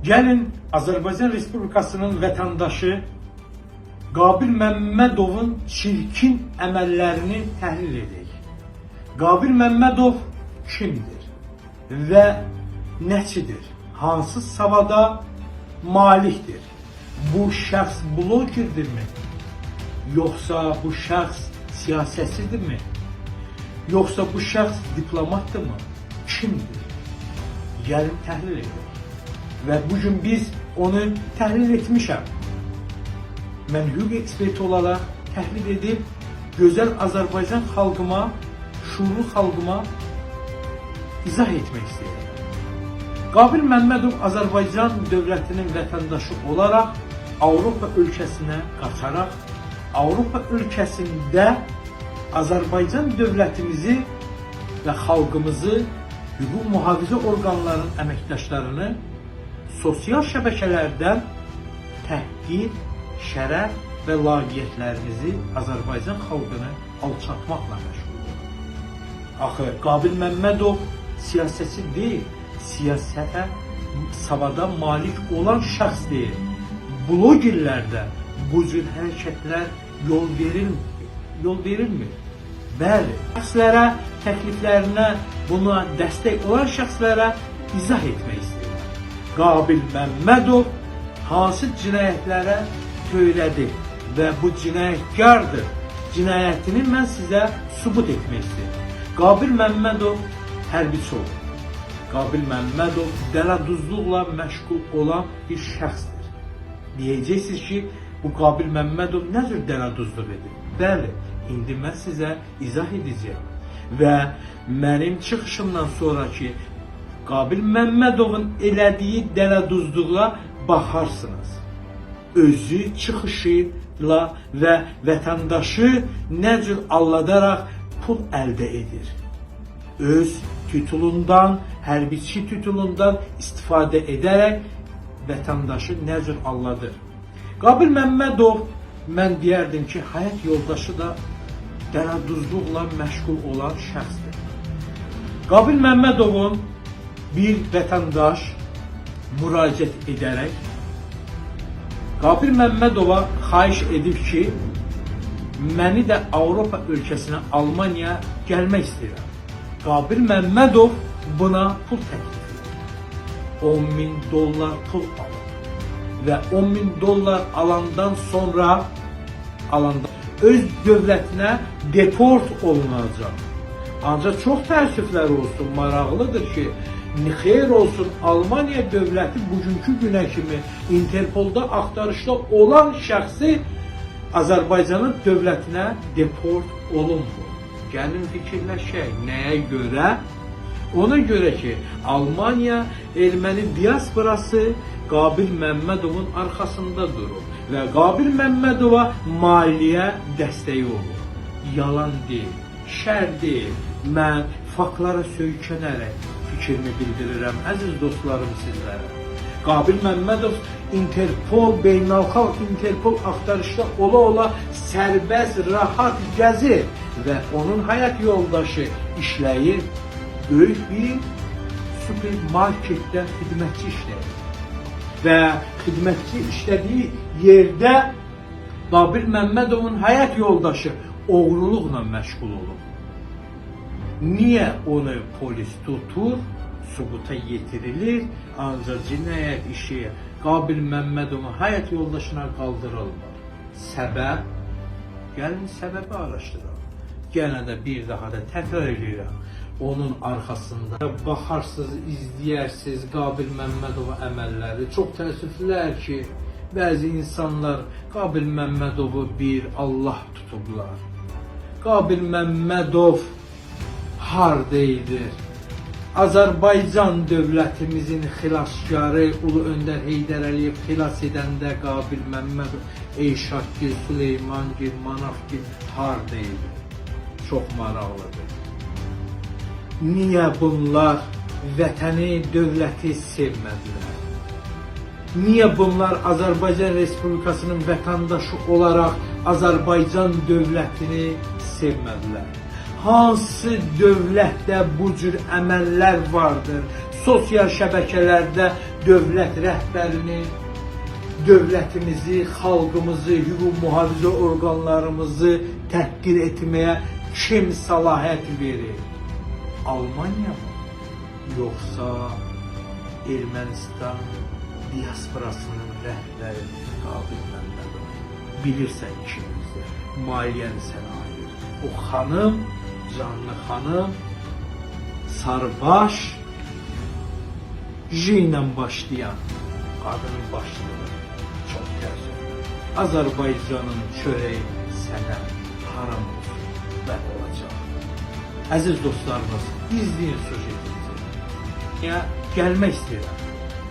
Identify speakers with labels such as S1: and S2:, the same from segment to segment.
S1: Gəlin Azərbaycan Respublikasının vətəndaşı Qabil Məmmədovun çirkin əməllərini təhlil edək. Qabil Məmmədov kimdir və nəçidir? Hansı savada malikdir? Bu şəxs blogerdirmi? Yoxsa bu şəxs siyasətçidirmi? Yoxsa bu şəxs diplomatdırmı? Kimdir? Gəlin təhlil edək. Və bu gün biz onu təhlil etmişəm. Mən hüquq eksperti olaraq təhlil edib gözəl Azərbaycan xalqıma, şuurlu xalqıma izah etmək istəyirəm. Qabil Məmmədov Azərbaycan dövlətinin vətəndaşı olaraq Avropa ölkəsinə qaçaraq Avropa ölkəsində Azərbaycan dövlətimizi və xalqımızı hüquq mühafizə orqanlarının əməkdaşlarını sosial şəbəkələrdən təhqir, şərəf və laqiyyətlərimizi Azərbaycan xalqını alçatmaqla məşğuldur. Axı Qabil Məmmədov siyasətçi deyil, siyasətə savada malik olan şəxs deyil. Blogerlərdə bu cür hərəkətlər yol verilmir. Yol verilmir. Bəli, şəxslərə, təkliflərinə, buna dəstək olan şəxslərə izah etmək istəyirəm. Qabil Məmmədov hansı cinayətlərə törədi və bu cinayətkardır. Cinayətini mən sizə sübut etmək istəyirəm. Qabil Məmmədov hərbiçi olub. Qabil Məmmədov dələduzluqla məşğul olan bir şəxsdir. Deyəcəksiniz ki, bu Qabil Məmmədov nə cür dələduzluq edir? Bəli, indi mən sizə izah edəcəyəm. Və mənim çıxışımdan sonraki Qabil Məmmədovun elədiyi dələduzluğa baxarsınız. Özü çıxışıyla və vətəndaşı nə cür alladaraq pul əldə edir. Öz titulundan, hərbiçi titulundan istifadə edərək vətəndaşı nə cür alladır. Qabil Məmmədov mən deyərdim ki, həyat yoldaşı da dələduzluqla məşğul olan şəxsdir. Qabil Məmmədovun bir vətəndaş müraciət edərək Qabil Məmmədova xahiş edib ki, məni də Avropa ölkəsinə Almaniya gəlmək istəyirəm. Qabil Məmmədov buna pul təklif edir. 10 min dollar pul alır. Və 10 min dollar alandan sonra alanda öz dövlətinə deport olunacaq. Ancaq çox təəssüflər olsun, maraqlıdır ki, xeyr olsun Almaniya dövləti bugünkü günə kimi Interpolda axtarışda olan şəxsi Azərbaycanın dövlətinə deport olunmur. Gəlin fikirləşək, nəyə görə? Ona görə ki, Almaniya erməni diasporası Qabil Məmmədovun arxasında durur və Qabil Məmmədova maliyyə dəstəyi olur. Yalan deyil, şər deyil. Mən faktlara söykənərək fikrimi bildirirəm əziz dostlarım sizlərə. Qabil Məmmədov Interpol, beynəlxalq Interpol axtarışda ola-ola sərbəst, rahat gəzir və onun həyat yoldaşı işləyir böyük bir supermarketdə xidmətçi işləyir. Və xidmətçi işlədiyi yerdə Qabil Məmmədovun həyat yoldaşı oğruluqla məşğul olur. Niye onu polis tutur, subuta yetirilir, ancaq cinayət işi Qabil Məmmədovun həyat yoldaşına qaldırılmır. Səbəb? Gəlin səbəbi araşdıraq. Yenə də bir daha da təkrar edirəm. Onun arxasında baxarsınız, izləyərsiniz Qabil Məmmədova əməlləri. Çox təəssüflər ki, bəzi insanlar Qabil Məmmədovu bir Allah tutublar. Qabil Məmmədov hardaydı? Azərbaycan dövlətimizin xilaskarı Ulu Öndər Heydər Əliyev xilas edəndə Qabil Məmmədov, Eyşadgil, Süleymangil, Manafgil hardaydı? Çox maraqlıdır. Niyə bunlar vətəni, dövləti sevmədilər? Niyə bunlar Azərbaycan Respublikasının vətəndaşı olaraq Azərbaycan dövlətini sevmədilər? Hansı dövlətdə bu cür əməllər vardır? Sosial şəbəkələrdə dövlət rəhbərini, dövlətimizi, xalqımızı, hüquq mühafizə orqanlarımızı təhqir etməyə kim səlahiyyət verir? Almaniya mı? Yoxsa Ermənistan diasporasının rəhbəri Qabil Məmmədov? Bilirsən kimizdir? Maliyyəni sənə ayır. O xanım, canlı xanım, sarbaş, J ilə başlayan qadının başlığı çox təəssüf. Azərbaycanın çörəyi sənə haram olsun və olacaq. Əziz dostlarımız, izləyin sujetimizi. Ya gəlmək istəyirəm.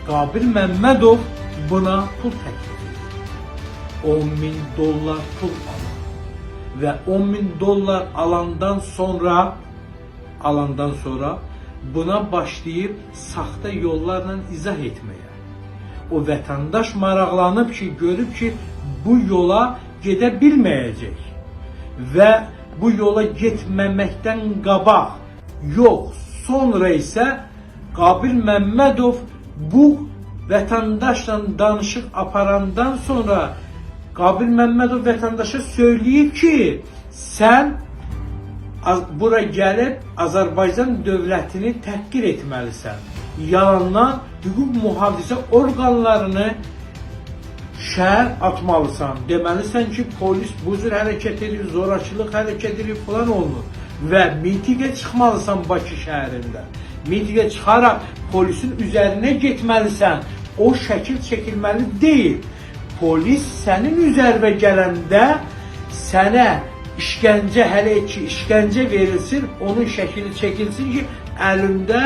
S1: Qabil Məmmədov buna pul təklif edir. 10 min dollar pul alır. Və 10 min dollar alandan sonra alandan sonra buna başlayıb saxta yollarla izah etməyə. O vətəndaş maraqlanıb ki, görüb ki, bu yola gedə bilməyəcək və bu yola getməməkdən qabaq, yox, sonra isə Qabil Məmmədov bu vətəndaşla danışıq aparandan sonra Qabil Məmmədov vətəndaşa söyləyib ki, sən bura gəlib Azərbaycan dövlətini təhqir etməlisən. Yalandan hüquq mühafizə orqanlarını şəhər atmalısan. Deməlisən ki, polis bu cür hərəkət edir, zorakılıq hərəkət edir falan olunur. Və mitingə çıxmalısan Bakı şəhərində. Mitingə çıxaraq polisin üzərinə getməlisən. O şəkil çəkilməli deyil. Polis sənin üzərinə gələndə sənə işgəncə hələ ki işgəncə verilsin, onun şəkili çəkilsin ki, əlində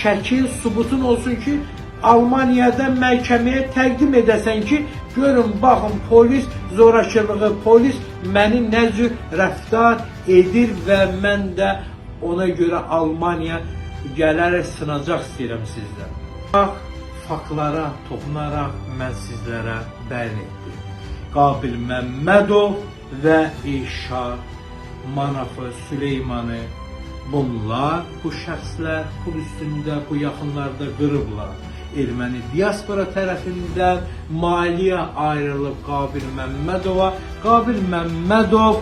S1: şəkil sübutun olsun ki, Almaniyada məhkəməyə təqdim edəsən ki, görün baxın polis zorakılığı, polis məni nə cür rəftar edir və mən də ona görə Almaniya gələrək sınacaq istəyirəm sizdən. Bax, faktlara toxunaraq mən sizlərə bəyan etdim. Qabil Məmmədov və İşar Manafı Süleymanı bunlar bu şəxslər pul üstündə bu yaxınlarda qırıblar. Erməni diaspora tərəfindən maliyyə ayrılıb Qabil Məmmədova. Qabil Məmmədov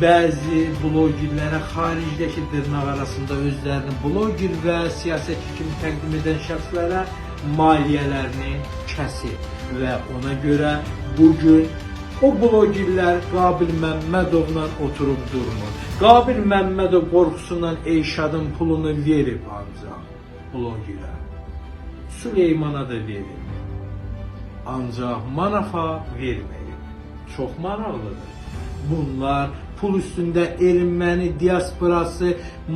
S1: bəzi blogerlərə xaricdəki dırnaq arasında özlərini bloger və siyasətçi kimi təqdim edən şəxslərə maliyyələrini kəsib və ona görə bu gün o blogerlər Qabil Məmmədovla oturub durmur. Qabil Məmmədov qorxusundan Eyşadın pulunu verib ancaq blogerə. Süleymana da verib. Ancaq Manafa verməyib. Çox maraqlıdır. Bunlar pul üstündə erməni diasporası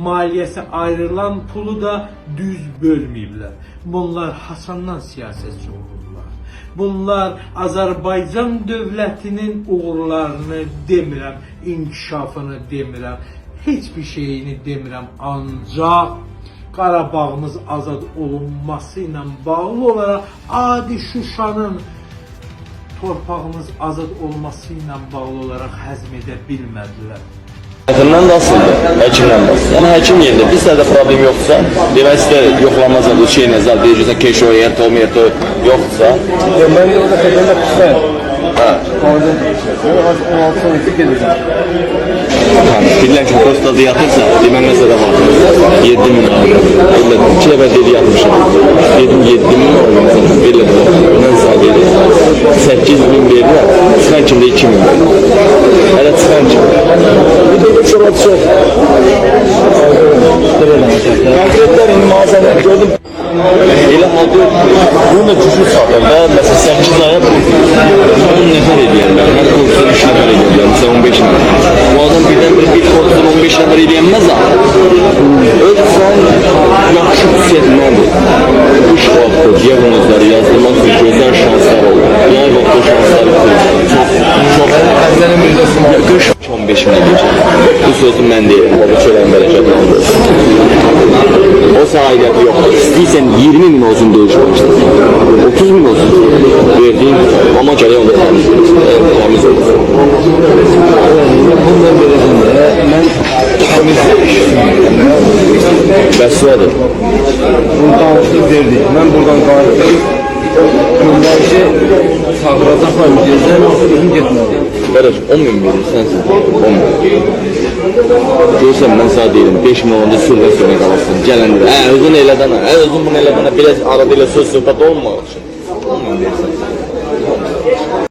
S1: maliyyəsi ayrılan pulu da düz bölməyiblər. Bunlar Hasandan siyasətçi olurlar. Bunlar Azərbaycan dövlətinin uğurlarını demirəm, inkişafını demirəm, heç bir şeyini demirəm, ancaq Qarabağımız azad olunması ilə bağlı olaraq adi Şuşanın torpağımız azad olması ilə bağlı olaraq həzm edə bilmədilər.
S2: Həkimdən də asıldı, həkimdən də asıldı. Yəni həkim yerində bir sərdə problem yoxsa, demək sizdə yoxlanma zadı, şey nəzər deyəcəksən, keşo, yerto, merto yoxsa,
S3: Ben de orada kadınla kısa.
S2: hə,
S3: Orada 16 sonraki geleceğim.
S2: tamam, bilən ki, postada yatırsa, demən məsələ var. 7 min aldım. Belə iki dəfə dedi yatmışam. Dedim 7 min aldım məsələn, belə mən sağ dedi. 8 min verirlər, çıxan kimdə 2 min verir. Hələ çıxan kim? Bu da çox çox. Konkretlər indi mağazada gördüm. Elə halda bunu da cücü satır və məsələn 8 Sahiyyəti yoxdur. İstəyirsən 20 min olsun döyüş başlasın. 30 min olsun. Verdiyin ama gərək onda təmiz, təmiz olsun.
S3: Bundan vereceğim de ben temiz
S2: Bəsvadır.
S3: Bunu danışıb verdik. Mən buradan qayıtdım. Göndərişi çağıracaqlar deyəcəm, özüm getməliyim.
S2: Qardaş 10 min verirsən sən. 10 min. Görsən mən sənə deyirəm 5 min olanda sürlə sonra qalasın. Gələndə. Hə özün elədən, hə özün bunu elədən biraz arada elə söz söhbət üçün.